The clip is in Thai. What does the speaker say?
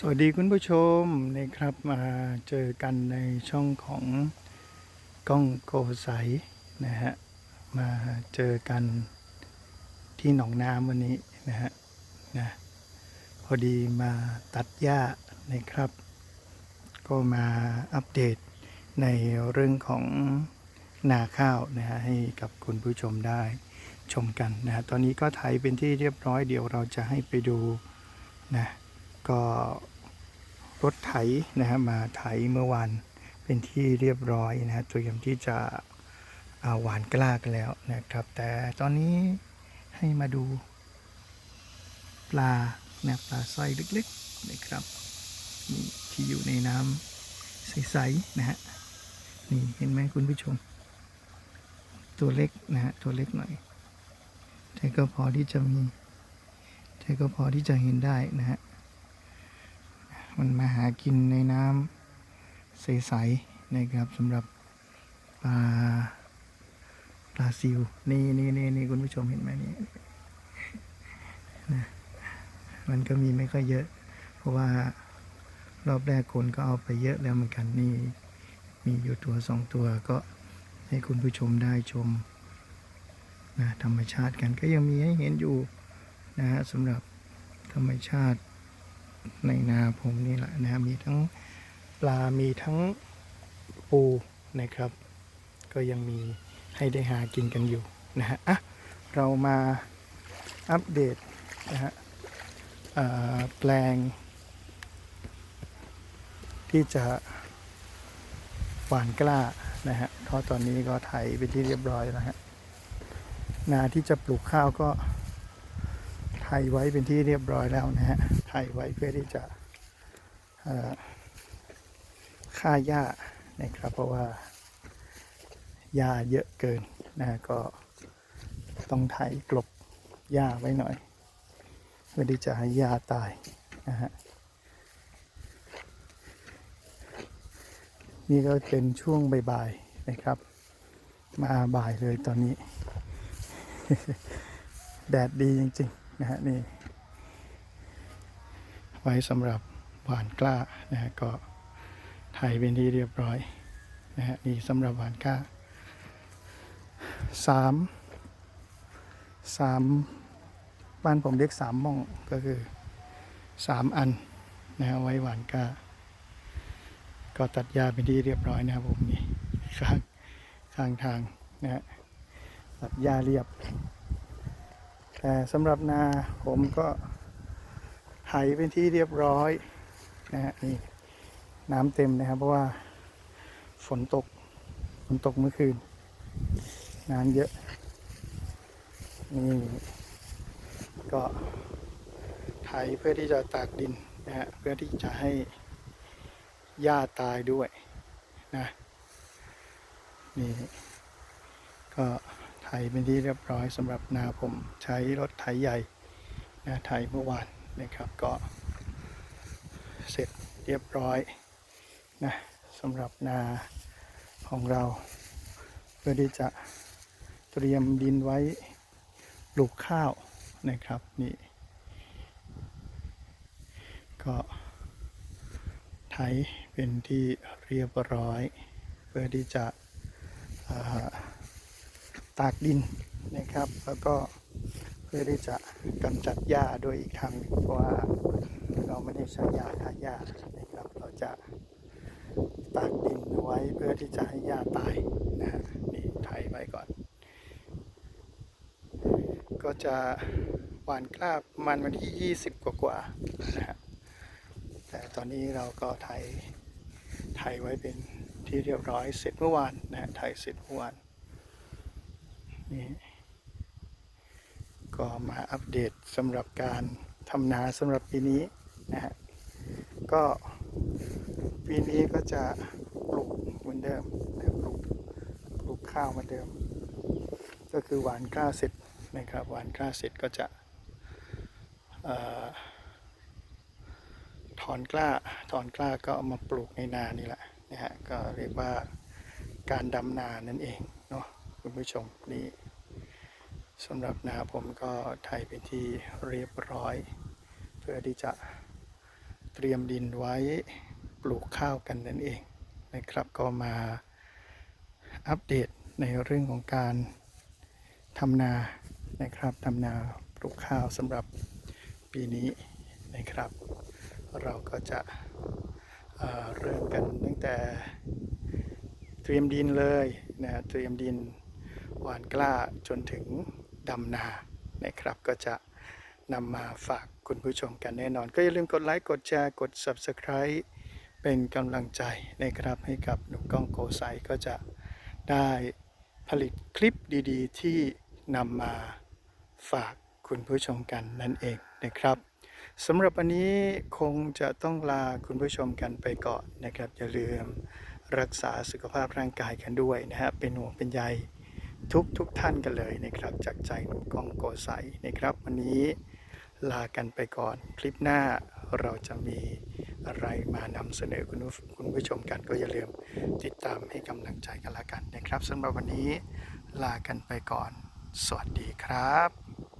สวัสดีคุณผู้ชมนะครับมาเจอกันในช่องของกล้องโกใสนะฮะมาเจอกันที่หนองน้ำวันนี้นะฮะนะพอดีมาตัดหญ้านะครับ ก็มาอัปเดตในเรื่องของนาข้าวนะฮะให้กับคุณผู้ชมได้ชมกันนะฮะตอนนี้ก็ไถเป็นที่เรียบร้อยเดี๋ยวเราจะให้ไปดูนะก็ รถไถนะฮะมาไถเมื่อวานเป็นที่เรียบร้อยนะฮะเตรียมที่จะาหวานกล้ากันแล้วนะครับ แต่ตอนนี้ให้มาดูปลานะปลาสร้อยเล็กๆนะครับนี่ที่อยู่ในน้ำใสๆนะฮะนี่เห็นไหมคุณผู้ชม ตัวเล็กนะฮะตัวเล็กหน่อยแต่ก็พอที่จะมีแต่ก็พอที่จะเห็นได้นะฮะ มันมาหากินในน้ำใสๆนะครับสำหรับปลาปลาซิวนี่นี่นี่นี่คุณผู้ชมเห็นไหมนี่นะมันก็มีไม่ค่อยเยอะ เพราะว่ารอบแรกคนก็เอาไปเยอะแล้วเหมือนกันนี่มีอยู่ตัวสองตัวก็ให้คุณผู้ชมได้ชมนะธรรมชาติกันก็ยังมีให้เห็นอยู่นะฮะสำหรับธรรมชาติ ในนาผมนี่แหละนะมีทั้งปลา มีทั้งปูนะครับ ก็ยังมีให้ได้หากินกันอยู่นะฮะอะเรามาอัปเดตนะฮะแปลง ที่จะหวานกล้านะฮะเพราะตอนนี้ก็ไถไปที่เรียบร้อยแล้วฮะนาที่จะปลูกข้าวก็ ไถไว้เป็นที่เรียบร้อยแล้วนะฮะไถไว้เพื่อที่จะฆ่าหญ้านะครับ เพราะว่าหญ้าเยอะเกินนะฮะก็ต้องไถกลบหญ้าไว้หน่อย เพื่อที่จะให้หญ้าตายนะฮะนี่ก็เป็นช่วงบ่ายๆนะครับ มาบ่ายเลยตอนนี้ แดดดีจริง ๆ นะฮะนี่ไว้สำหรับหวานกล้านะฮะก็ไถเป็นที่เรียบร้อยนะฮะนี่สำหรับหวานกล้าสามสามบ้านผมเรียกสามม่องก็คือสามอันนะฮะไว้หวานกล้า ก็ตัดหญ้าเป็นที่เรียบร้อยนะครับผมนี่ข้างข้างทางนะฮะตัดหญ้าเรียบ แต่สำหรับนาผมก็ไถเป็นที่เรียบร้อยนะฮะนี่น้ำเต็มนะครับ เพราะว่าฝนตกฝนตกเมื่อคืน น้ำเยอะนี่ก็ไถเพื่อที่จะตากดินนะฮะเพื่อที่จะให้หญ้าตายด้วยนะนี่ก็ ไถเป็นที่เรียบร้อยสำหรับนาผมใช้รถไถใหญ่นะไถเมื่อวานนะครับก็เสร็จเรียบร้อยนะสำหรับนาของเรา เพื่อที่จะเตรียมดินไว้ปลูกข้าวนะครับนี่ก็ไถเป็นที่เรียบร้อย เพื่อที่จะ ตากดินนะครับ แล้วก็เพื่อที่จะกำจัดหญ้าโดยอีกทางหนึ่งเพราะว่าเราไม่ได้ใช้ยาฆ่าหญ้านะครับ เราจะตากดินเอาไว้เพื่อที่จะให้หญ้าตายนะฮะนี่ไถไว้ก่อน ก็จะหวานกล้าประมาณวันที่ 20 กว่ากว่านะฮะแต่ตอนนี้เราก็ไถไถไว้เป็นที่เรียบร้อยเสร็จเมื่อวานนะฮะไถเสร็จเมื่อวาน นี่ก็มาอัปเดตสำหรับการทำนาสำหรับปีนี้นะฮะก็ปีนี้ก็จะปลูกเหมือนเดิมนะปลูกปลูกข้าวเหมือนเดิม ก็คือหวานกล้าเสร็จนะครับหวานกล้าเสร็จก็จะอถอนกล้าถอนกล้าก็เอามาปลูกในนานี่แหละนะฮะก็เรียกว่าการดำนานั่นเอง คุณผู้ชมนี่สำหรับนาผมก็ไทยเป็นที่เรียบร้อย เพื่อที่จะเตรียมดินไว้ปลูกข้าวกันนั่นเองนะครับก็มาอัปเดตในเรื่องของการทำนานะครับทำนาปลูกข้าวสำหรับปีนี้นะครับ เราก็จะเเริ่มกันตั้งแต่เตรียมดินเลยนะเตรียมดิน หวานกล้าจนถึงดำนานะครับ ก็จะนำมาฝากคุณผู้ชมกันแน่นอน ก็อย่าลืมกดไลค์กดแชร์กด Subscribe เป็นกำลังใจนะครับให้กับหนุ่มกล้องโกไซก็จะได้ผลิตคลิปดีๆ ที่นำมาฝากคุณผู้ชมกันนั่นเองนะครับสำหรับวันนี้คงจะต้องลาคุณผู้ชมกันไปก่อนนะครับ อย่าลืมรักษาสุขภาพร่างกายกันด้วยนะฮะเป็นห่วงเป็นใย ทุกทุกท่านกันเลยนะครับ จากใจหนุ่มกองโกใสนะครับ วันนี้ลากันไปก่อน คลิปหน้าเราจะมีอะไรมานำเสนอคุณผู้คุณผู้ชมกันก็อย่าลืมติดตามให้กำลังใจกันละกันนะครับสำหรับวันนี้ลากันไปก่อน สวัสดีครับ